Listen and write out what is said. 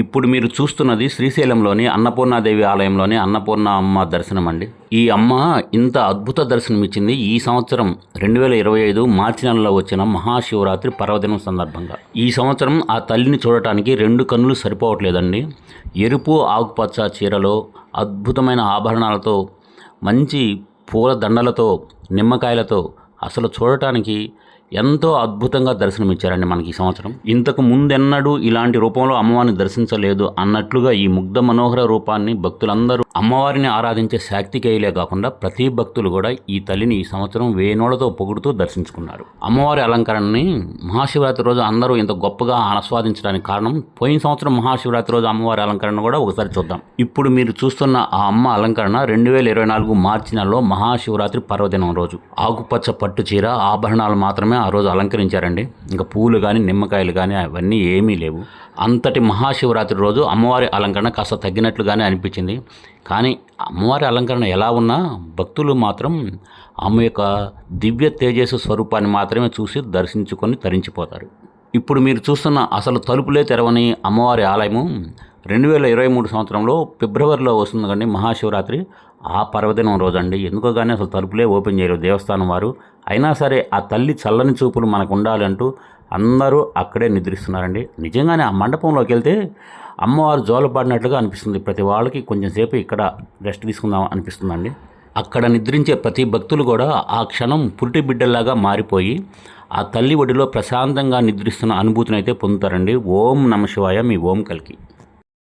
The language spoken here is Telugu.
ఇప్పుడు మీరు చూస్తున్నది శ్రీశైలంలోని అన్నపూర్ణాదేవి ఆలయంలోని అన్నపూర్ణ అమ్మ దర్శనం అండి. ఈ అమ్మ ఇంత అద్భుత దర్శనం ఇచ్చింది. ఈ సంవత్సరం రెండు వేల ఇరవై ఐదు మార్చి నెలలో వచ్చిన మహాశివరాత్రి పర్వదినం సందర్భంగా. ఈ సంవత్సరం ఆ తల్లిని చూడటానికి రెండు కన్నులు సరిపోవట్లేదండి. ఎరుపు ఆకుపచ్చ చీరలో అద్భుతమైన ఆభరణాలతో మంచి పూల దండలతో నిమ్మకాయలతో అసలు చూడటానికి ఎంతో అద్భుతంగా దర్శనమిచ్చారండి మనకి ఈ సంవత్సరం. ఇంతకు ముందెన్నడూ ఇలాంటి రూపంలో అమ్మవారిని దర్శించలేదు అన్నట్లుగా ఈ ముగ్ధ మనోహర రూపాన్ని భక్తులందరూ అమ్మవారిని ఆరాధించే శాక్తికేయులే కాకుండా ప్రతి భక్తులు కూడా ఈ తల్లిని ఈ సంవత్సరం వేనోళ్ళతో పొగుడుతూ దర్శించుకున్నారు. అమ్మవారి అలంకరణని మహాశివరాత్రి రోజు అందరూ ఇంత గొప్పగా ఆస్వాదించడానికి కారణం పోయిన సంవత్సరం మహాశివరాత్రి రోజు అమ్మవారి అలంకరణ కూడా ఒకసారి చూద్దాం. ఇప్పుడు మీరు చూస్తున్న ఆ అమ్మ అలంకరణ రెండు వేల ఇరవై నాలుగు మార్చి నెలలో మహాశివరాత్రి పర్వదినం రోజు. ఆకుపచ్చ పట్టు చీర ఆభరణాలు మాత్రమే ఆ రోజు అలంకరించారండి. ఇంకా పూలు కానీ నిమ్మకాయలు కానీ అవన్నీ ఏమీ లేవు. అంతటి మహాశివరాత్రి రోజు అమ్మవారి అలంకరణ కాస్త తగ్గినట్లుగానే అనిపించింది. కానీ అమ్మవారి అలంకరణ ఎలా ఉన్నా భక్తులు మాత్రం ఆమె యొక్క దివ్య తేజస్సు స్వరూపాన్ని మాత్రమే చూసి దర్శించుకొని తరించిపోతారు. ఇప్పుడు మీరు చూస్తున్న అసలు తలుపులే తెరవని అమ్మవారి ఆలయము రెండు వేల ఇరవై మూడు సంవత్సరంలో ఫిబ్రవరిలో వస్తుంది కానీ మహాశివరాత్రి ఆ పర్వదినం రోజండి. ఎందుకో కానీ అసలు తలుపులే ఓపెన్ చేయరు దేవస్థానం వారు. అయినా సరే ఆ తల్లి చల్లని చూపులు మనకు ఉండాలంటూ అందరూ అక్కడే నిద్రిస్తున్నారండి. నిజంగానే ఆ మండపంలోకి వెళ్తే అమ్మవారు జోలపడినట్లుగా అనిపిస్తుంది. ప్రతి వాళ్ళకి కొంచెం సేపు ఇక్కడ రెస్ట్ తీసుకుందాం అనిపిస్తుందండి. అక్కడ నిద్రించే ప్రతి భక్తులు కూడా ఆ క్షణం పురిటి బిడ్డల్లాగా మారిపోయి ఆ తల్లి ఒడిలో ప్రశాంతంగా నిద్రిస్తున్న అనుభూతిని అయితే పొందుతారండి. ఓం నమ శివాయ మీ ఓం కలికి.